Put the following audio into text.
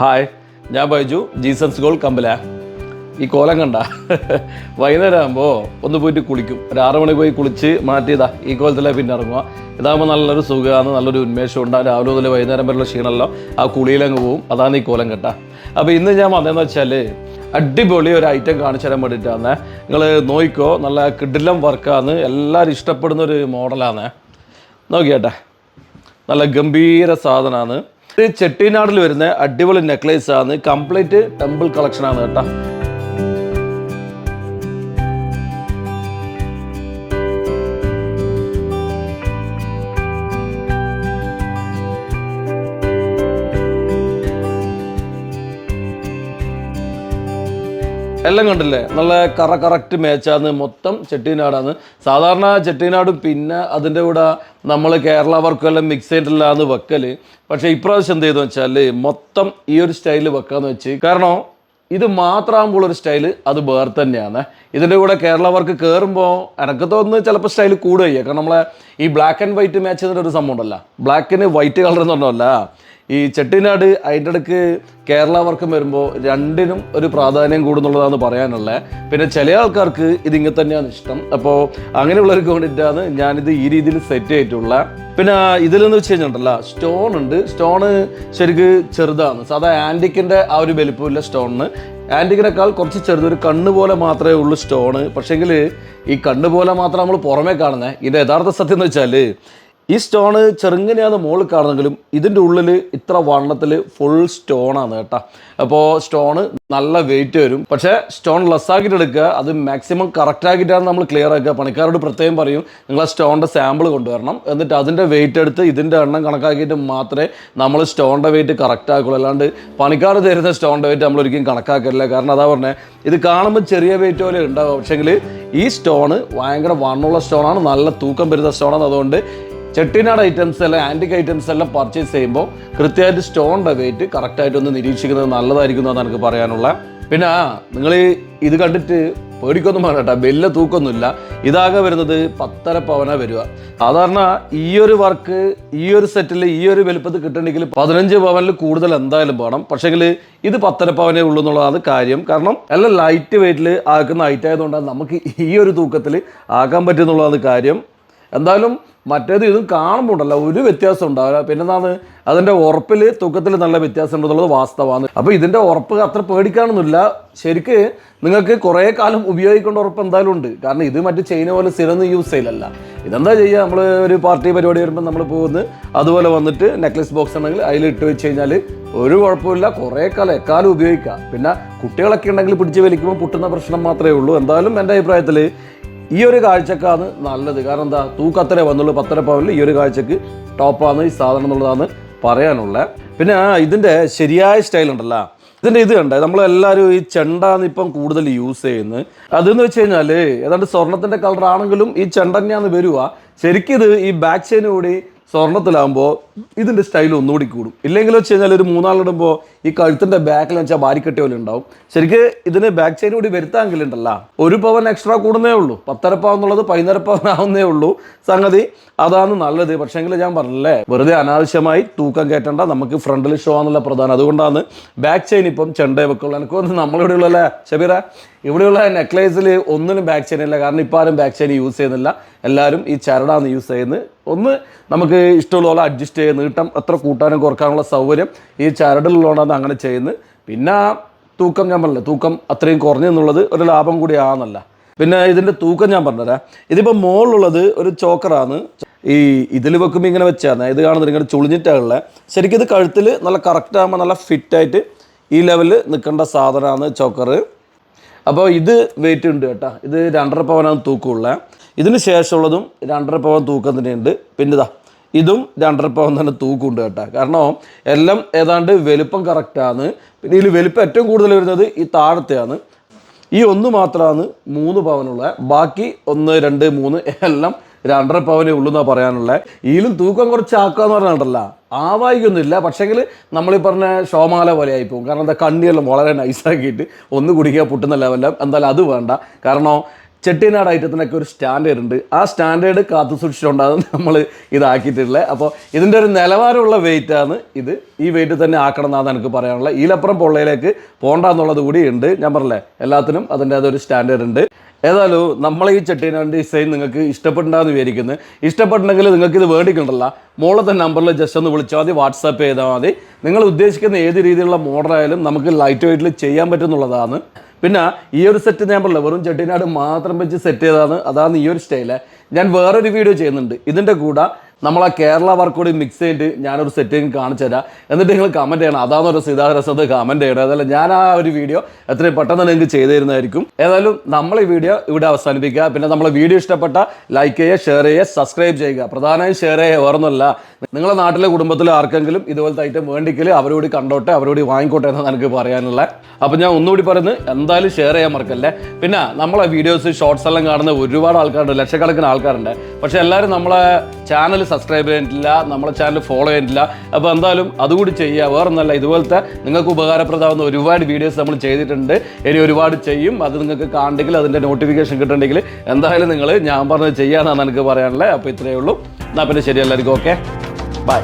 Hi ഞാൻ Baiju Jesus goal കമ്പല. ഈ കോലം കണ്ട. വൈകുന്നേരം ആകുമ്പോൾ ഒന്ന് പോയിട്ട് കുളിക്കും. ഒരു ആറ് മണി പോയി കുളിച്ച് മാറ്റിയതാ ഈ കോലത്തിലെ പിന്നെ ഇറങ്ങുക. ഇതാകുമ്പോൾ നല്ലൊരു സുഖമാണ് നല്ലൊരു ഉന്മേഷം ഉണ്ടാകും രാവിലെ മുതൽ വൈകുന്നേരം വരെയുള്ള ക്ഷീണമല്ലോ. ആ കുളിയിലങ്ങ് പോവും. അതാണ് ഈ കോലം കെട്ട അപ്പോൾ ഇന്ന് ഞാൻ വന്നതെന്ന് വെച്ചാൽ അടിപൊളി ഒരു ഐറ്റം കാണിച്ചു തരാൻ വേണ്ടിയിട്ടാണ്. നിങ്ങൾ നോയിക്കോ നല്ല കിഡിലം വർക്കാണ്. എല്ലാവരും ഇഷ്ടപ്പെടുന്ന ഒരു മോഡലാണ്. നോക്കിയാട്ടെ. നല്ല ഗംഭീര സാധനമാണ് ചെട്ടിനാടിൽ വരുന്ന അടിപൊളി നെക്ലേസ് ആണ്. കംപ്ലീറ്റ് ടെമ്പിൾ കളക്ഷൻ ആണ് കേട്ടോ. എല്ലാം കണ്ടില്ലേ? നല്ല കറ കറക്റ്റ് മാച്ചാണ് മൊത്തം ചെട്ടിനാടാണ് സാധാരണ ചെട്ടിനാടും പിന്നെ അതിന്റെ കൂടെ നമ്മൾ കേരള വർക്കും എല്ലാം മിക്സ് ചെയ്തിട്ടില്ലാന്ന് വെക്കൽ പക്ഷേ ഇപ്രാവശ്യം എന്ത് ചെയ്തെന്ന് വെച്ചാൽ മൊത്തം ഈ ഒരു സ്റ്റൈൽ വെക്കാന്ന് വെച്ച് കാരണം ഇത് മാത്രമാകുമ്പോൾ ഒരു സ്റ്റൈൽ അത് വേറെ തന്നെയാണ്. ഇതിന്റെ കൂടെ കേരള വർക്ക് കയറുമ്പോൾ എനിക്ക് തോന്നുന്നു ചിലപ്പോൾ സ്റ്റൈൽ കൂടുകയ്യ കാരണം നമ്മളെ ഈ ബ്ലാക്ക് ആൻഡ് വൈറ്റ് മാച്ച് ചെയ്തിട്ടൊരു സംഭവം ഉണ്ടല്ലോ. ബ്ലാക്കിന് വൈറ്റ് കളർ എന്ന് പറഞ്ഞല്ല. ഈ ചെട്ടിനാട് അതിന്റെ ഇടയ്ക്ക് കേരള വർക്കം വരുമ്പോൾ രണ്ടിനും ഒരു പ്രാധാന്യം കൂടുന്നുള്ളതാണ് പറയാനുള്ളത് പിന്നെ ചില ആൾക്കാർക്ക് ഇത് തന്നെയാണ് ഇഷ്ടം. അപ്പോൾ അങ്ങനെയുള്ളവർക്ക് വേണ്ടിയിട്ടാണ് ഞാനിത് ഈ രീതിയിൽ സെറ്റ് ചെയ്തിട്ടുള്ള. പിന്നെ ഇതിലെന്ന് വെച്ച് കഴിഞ്ഞിട്ടുണ്ടല്ലോ സ്റ്റോൺ ഉണ്ട്. സ്റ്റോണ് ശരിക്ക് ചെറുതാണ്. സാധാ ആന്റിക്കിന്റെ ആ ഒരു വലിപ്പമില്ല സ്റ്റോണിന് ആന്റിക്കിനേക്കാൾ കുറച്ച് ചെറുത്. ഒരു കണ്ണ് പോലെ മാത്രമേ ഉള്ളൂ സ്റ്റോണ് പക്ഷേങ്കിൽ ഈ കണ്ണ് പോലെ മാത്രം നമ്മൾ പുറമേ കാണുന്നത് ഇതിന്റെ യഥാർത്ഥ സത്യം എന്ന് വെച്ചാൽ ഈ സ്റ്റോണ് ചെറുങ്ങനെയാണ് മുകളിൽ കാണുന്നെങ്കിലും ഇതിന്റെ ഉള്ളിൽ ഇത്ര വണ്ണത്തിൽ ഫുൾ സ്റ്റോണാണ് കേട്ടോ. അപ്പോൾ സ്റ്റോണ് നല്ല വെയിറ്റ് വരും. പക്ഷേ സ്റ്റോൺ ലെസ് ആക്കിയിട്ട് എടുക്കുക അത് മാക്സിമം കറക്റ്റ് ആക്കിയിട്ടാണ് നമ്മൾ ക്ലിയർ ആക്കുക. പണിക്കാരോട് പ്രത്യേകം പറയും നിങ്ങൾ ആ സ്റ്റോണിന്റെ സാമ്പിൾ കൊണ്ടുവരണം. എന്നിട്ട് അതിന്റെ വെയിറ്റ് എടുത്ത് ഇതിന്റെ എണ്ണം കണക്കാക്കിയിട്ട് മാത്രമേ നമ്മൾ സ്റ്റോണിന്റെ വെയിറ്റ് കറക്റ്റ് ആക്കുള്ളൂ. അല്ലാണ്ട് പണിക്കാർ തരുന്ന സ്റ്റോണിന്റെ വെയിറ്റ് നമ്മൾ ഒരിക്കലും കണക്കാക്കില്ല കാരണം അതാ പറഞ്ഞത് ഇത് കാണുമ്പോൾ ചെറിയ വെയിറ്റ് പോലെ ഉണ്ടാകും പക്ഷേങ്കിൽ ഈ സ്റ്റോണ് ഭയങ്കര വണ്ണുള്ള സ്റ്റോണാണ് നല്ല തൂക്കം വരുന്ന സ്റ്റോണാണ്. അതുകൊണ്ട് ചെട്ടിനാട് ഐറ്റംസ് എല്ലാം ആന്റിക് ഐറ്റംസ് എല്ലാം പർച്ചേസ് ചെയ്യുമ്പോൾ കൃത്യമായിട്ട് സ്റ്റോണിന്റെ വെയിറ്റ് കറക്റ്റായിട്ടൊന്ന് നിരീക്ഷിക്കുന്നത് നല്ലതായിരിക്കും എന്നാണ് എനിക്ക് പറയാനുള്ള. പിന്നെ നിങ്ങൾ ഇത് കണ്ടിട്ട് പേടിക്കൊന്നും വേണ്ട വലിയ തൂക്കൊന്നുമില്ല ഇതാകെ വരുന്നത് പത്തര പവന വരിക. സാധാരണ ഈ ഒരു വർക്ക് ഈ ഒരു സെറ്റിൽ ഈ ഒരു വലുപ്പത്തിൽ കിട്ടണമെങ്കിൽ പതിനഞ്ച് പവനിൽ കൂടുതൽ എന്തായാലും വേണം. പക്ഷേങ്കിൽ ഇത് പത്തര പവനേ ഉള്ളൂ എന്നുള്ളതാണ് കാര്യം. കാരണം എല്ലാം ലൈറ്റ് വെയിറ്റിൽ ആക്കുന്ന ഐറ്റം ആയതുകൊണ്ടാണ് നമുക്ക് ഈ ഒരു തൂക്കത്തിൽ ആക്കാൻ പറ്റുന്നുള്ളതാണ് കാര്യം. എന്തായാലും മറ്റേത് ഇതും കാണുമ്പോൾ ഉണ്ടല്ലോ ഒരു വ്യത്യാസം ഉണ്ടാവില്ല. പിന്നെന്താണ്? അതിന്റെ ഉറപ്പിൽ തൂക്കത്തിൽ നല്ല വ്യത്യാസം ഉണ്ടെന്നുള്ളത് വാസ്തവമാണ്. അപ്പോൾ ഇതിന്റെ ഉറപ്പ് അത്ര പേടിക്കാനൊന്നുമില്ല. ശരിക്ക് നിങ്ങൾക്ക് കുറേ കാലം ഉപയോഗിക്കേണ്ട ഉറപ്പ് എന്തായാലും ഉണ്ട്. കാരണം ഇത് മറ്റു ചെയിന പോലെ സ്ഥിരം യൂസ് ചെയ്യലല്ല. ഇതെന്താ ചെയ്യുക? നമ്മൾ ഒരു പാർട്ടി പരിപാടി വരുമ്പോൾ നമ്മൾ പോകുന്നത് അതുപോലെ വന്നിട്ട് നെക്ലസ് ബോക്സ് ഉണ്ടെങ്കിൽ അതിൽ ഇട്ട് വെച്ച് കഴിഞ്ഞാൽ ഒരു കുഴപ്പമില്ല. കുറേ കാലം എക്കാലം ഉപയോഗിക്കാം പിന്നെ കുട്ടികളൊക്കെ ഉണ്ടെങ്കിൽ പിടിച്ച് വലിക്കുമ്പോൾ പൊട്ടുന്ന പ്രശ്നം മാത്രമേ ഉള്ളൂ. എന്തായാലും എന്റെ അഭിപ്രായത്തിൽ ഈ ഒരു കാഴ്ചക്കാണ് നല്ലത്. കാരണം എന്താ തൂക്കത്തര വന്നുള്ളൂ പത്തര പവനിൽ ഈ ഒരു കാഴ്ചക്ക് ടോപ്പാണ് ഈ സാധനം എന്നുള്ളതാണ് പറയാനുള്ളത് പിന്നെ ഇതിന്റെ ശരിയായ സ്റ്റൈൽ ഉണ്ടല്ലോ. ഇതിന്റെ ഇത് കണ്ടേ? നമ്മളെല്ലാവരും ഈ ചെണ്ടാന്ന് ഇപ്പം കൂടുതൽ യൂസ് ചെയ്യുന്നത് അതെന്ന് വെച്ച് കഴിഞ്ഞാൽ ഏതാണ്ട് സ്വർണത്തിന്റെ കളറാണെങ്കിലും ഈ ചെണ്ട തന്നെയാണ് വരിക. ശരിക്കും ഇത് ഈ ബാക്ക് ചെയിന് കൂടി സ്വർണത്തിലാകുമ്പോൾ ഇതിന്റെ സ്റ്റൈൽ ഒന്നുകൂടി കൂടും. ഇല്ലെങ്കിൽ വെച്ച് കഴിഞ്ഞാൽ ഒരു മൂന്നാളിടുമ്പോൾ ഈ കഴുത്തിന്റെ ബാക്കിൽ വെച്ചാൽ ബാരിക്കെട്ടി പോലെ ഉണ്ടാവും. ശരിക്ക് ഇതിന് ബാക്ക് ചെയിൻ കൂടി വരുത്താമെങ്കിലുണ്ടല്ല ഒരു പവൻ എക്സ്ട്രാ കൂടുന്നേ ഉള്ളൂ. പത്തര പവൻ എന്നുള്ളത് പതിനര പവൻ ആവുന്നേ ഉള്ളൂ. സംഗതി അതാണ് നല്ലത്. പക്ഷേങ്കിൽ ഞാൻ പറഞ്ഞല്ലേ വെറുതെ അനാവശ്യമായി തൂക്കം കയറ്റണ്ട. നമുക്ക് ഫ്രണ്ടിൽ ഷോ ആണെന്നുള്ള പ്രധാനം. അതുകൊണ്ടാണ് ബാക്ക് ചെയിൻ ഇപ്പം ചെണ്ടേ വെക്കുള്ളൂ. എനിക്ക് തോന്നുന്നു നമ്മളിവിടെ ഉള്ള ഷബീറ? ഇവിടെയുള്ള നെക്ലേസിൽ ഒന്നിനും ബാക്ക് ചെയിൻ ഇല്ല. കാരണം ഇപ്പോൾ ആരും ബാക്ക് ചെയിൻ യൂസ് ചെയ്യുന്നില്ല. എല്ലാവരും ഈ ചരടാണ് യൂസ് ചെയ്യുന്നത്. ഒന്ന് നമുക്ക് ഇഷ്ടമുള്ള പോലെ അഡ്ജസ്റ്റ് ചെയ്ത് നീട്ടം എത്ര കൂട്ടാനും കുറക്കാനുള്ള സൗകര്യം ഈ ചരടിലുള്ളതാണ് അങ്ങനെ ചെയ്യുന്നത്. പിന്നെ തൂക്കം ഞാൻ പറഞ്ഞില്ല തൂക്കം അത്രയും കുറഞ്ഞെന്നുള്ളത് ഒരു ലാഭം കൂടിയാണെന്നല്ല. പിന്നെ ഇതിന്റെ തൂക്കം ഞാൻ പറഞ്ഞുതരാം. ഇതിപ്പോൾ മുകളിലുള്ളത് ഒരു ചോക്കറാണ്. ഈ ഇതിൽ വെക്കുമ്പോൾ ഇങ്ങനെ വെച്ചാണ്. ഇത് കാണുന്നത് ഇങ്ങനെ ചുളിഞ്ഞിട്ടാണുള്ളത് ശരിക്കും ഇത് കഴുത്തിൽ നല്ല കറക്റ്റ് ആകുമ്പോൾ നല്ല ഫിറ്റായിട്ട് ഈ ലെവലിൽ നിൽക്കേണ്ട സാധനമാണ് ചോക്കറ്. അപ്പോൾ ഇത് വെയിറ്റ് ഉണ്ട് കേട്ടോ. ഇത് രണ്ടര പവനാണ് തൂക്കമുള്ള. ഇതിന് ശേഷമുള്ളതും രണ്ടര പവൻ തൂക്കം തന്നെയുണ്ട്. പിന്നെ ഇതാ ഇതും രണ്ടര പവൻ തന്നെ തൂക്കമുണ്ട് കേട്ടോ. കാരണം എല്ലാം ഏതാണ്ട് വലുപ്പം കറക്റ്റാണ് പിന്നെ ഇതിൽ വലുപ്പം ഏറ്റവും കൂടുതൽ വരുന്നത് ഈ താഴത്തെയാണ്. ഈ ഒന്ന് മാത്രമാണ് മൂന്ന് പവനുള്ള. ബാക്കി ഒന്ന് രണ്ട് മൂന്ന് എല്ലാം രണ്ടര പവനേ ഉള്ളൂ എന്നാണ് പറയാനുള്ളത് ഇതിലും തൂക്കം കുറച്ച് ആക്കാന്ന് പറഞ്ഞിട്ടല്ല ആവായിക്കൊന്നുമില്ല പക്ഷേങ്കിൽ നമ്മൾ ഈ പറഞ്ഞ ഷോമാല പോലെ ആയി പോകും. കാരണം എന്താ കണ്ണിയെല്ലാം വളരെ നൈസാക്കിയിട്ട് ഒന്ന് കുടിക്കുക പൊട്ടുന്ന ലെവലില്ല എന്തായാലും അത് വേണ്ട. കാരണം ചെട്ടിനാട് ഐറ്റത്തിനൊക്കെ ഒരു സ്റ്റാൻഡേർഡ് ഉണ്ട്. ആ സ്റ്റാൻഡേർഡ് കാത്തു സൂക്ഷിച്ചുകൊണ്ടാണ് നമ്മൾ ഇതാക്കിയിട്ടുള്ളത് അപ്പോൾ ഇതിന്റെ ഒരു നിലവാരമുള്ള വെയിറ്റാണ് ഇത്. ഈ വെയിറ്റ് തന്നെ ആക്കണം എന്നാണ് എനിക്ക് പറയാനുള്ളത് ഈലപ്പുറം പൊള്ളയിലേക്ക് പോകണ്ട എന്നുള്ളത് കൂടി ഉണ്ട്. ഞാൻ പറഞ്ഞില്ലേ എല്ലാത്തിനും അതിന്റെ അതൊരു സ്റ്റാൻഡേർഡ് ഉണ്ട്. ഏതായാലും നമ്മളെ ഈ ചെട്ടീനാട് ഡിസൈൻ നിങ്ങൾക്ക് ഇഷ്ടപ്പെട്ടുണ്ടാകുന്ന വിചാരിക്കുന്നത് ഇഷ്ടപ്പെട്ടുണ്ടെങ്കിൽ നിങ്ങൾക്ക് ഇത് വേണ്ടിക്കണ്ടല്ല മോളത്തെ നമ്പറിൽ ജസ്റ്റ് ഒന്ന് വിളിച്ചാൽ മതി വാട്സാപ്പ് ചെയ്താൽ മതി. നിങ്ങൾ ഉദ്ദേശിക്കുന്ന ഏത് രീതിയിലുള്ള മോഡലായാലും നമുക്ക് ലൈറ്റ് വെയിറ്റിൽ ചെയ്യാൻ പറ്റുന്നുള്ളതാണ്. പിന്നെ ഈ ഒരു സെറ്റ് ഞാൻ പറഞ്ഞില്ല വെറും ചെട്ടിനാട് മാത്രം വെച്ച് സെറ്റ് ചെയ്തതാണ്. അതാണ് ഈ ഒരു സ്റ്റൈൽ ഞാൻ വേറൊരു വീഡിയോ ചെയ്യുന്നുണ്ട്. ഇതിന്റെ കൂടെ നമ്മൾ ആ കേരള വർക്ക് കൂടി മിക്സ് ചെയ്തിട്ട് ഞാനൊരു സെറ്റിങ് കാണിച്ചു തരാം. എന്നിട്ട് നിങ്ങൾ കമന്റ് ചെയ്യണം. അതാണ് ഒരു സീതാരസത്ത് കമന്റ് ചെയ്യണം അതല്ല ഞാൻ ആ ഒരു വീഡിയോ എത്രയും പെട്ടെന്ന് നിങ്ങൾക്ക് ചെയ്തു തരുന്നതായിരിക്കും. ഏതായാലും നമ്മൾ ഈ വീഡിയോ ഇവിടെ അവസാനിപ്പിക്കുക. പിന്നെ നമ്മളെ വീഡിയോ ഇഷ്ടപ്പെട്ട ലൈക്ക് ചെയ്യുക ഷെയർ ചെയ്യുക സബ്സ്ക്രൈബ് ചെയ്യുക. പ്രധാനമായും ഷെയർ ചെയ്യുക വേറൊന്നുമല്ല. നിങ്ങളെ നാട്ടിലെ കുടുംബത്തിൽ ആർക്കെങ്കിലും ഇതുപോലത്തെ ഐറ്റം വേണ്ടിക്കൽ അവരോട് കണ്ടോട്ടെ അവരോട് വാങ്ങിക്കോട്ടെ എന്നാണ് എനിക്ക് പറയാനുള്ളത്. അപ്പോൾ ഞാൻ ഒന്നുകൂടി പറയുന്നത് എന്തായാലും ഷെയർ ചെയ്യാൻ മറക്കല്ലേ? പിന്നെ നമ്മളെ വീഡിയോസ് ഷോർട്സ് എല്ലാം കാണുന്ന ഒരുപാട് ആൾക്കാരുണ്ട് ലക്ഷക്കണക്കിന് ആൾക്കാരുണ്ട്. പക്ഷെ എല്ലാവരും നമ്മളെ ചാനൽ സബ്സ്ക്രൈബ് ചെയ്തിട്ടില്ല നമ്മളെ ചാനൽ ഫോളോ ചെയ്തിട്ടില്ല. അപ്പോൾ എന്തായാലും അതുകൂടി ചെയ്യുക. വേറൊന്നല്ല ഇതുപോലത്തെ നിങ്ങൾക്ക് ഉപകാരപ്രദമാകുന്ന ഒരുപാട് വീഡിയോസ് നമ്മൾ ചെയ്തിട്ടുണ്ട്. ഇനി ഒരുപാട് ചെയ്യും. അത് നിങ്ങൾക്ക് കാണണമെങ്കിൽ അതിന്റെ നോട്ടിഫിക്കേഷൻ കിട്ടുന്നുണ്ടെങ്കിൽ എന്തായാലും നിങ്ങൾ ഞാൻ പറഞ്ഞത് ചെയ്യാന്നാണ് എനിക്ക് പറയാനുള്ളത്. അപ്പോൾ ഇത്രയേ ഉള്ളൂ. എന്നാൽ പിന്നെ ശരി എല്ലാവർക്കും ഓക്കെ ബൈ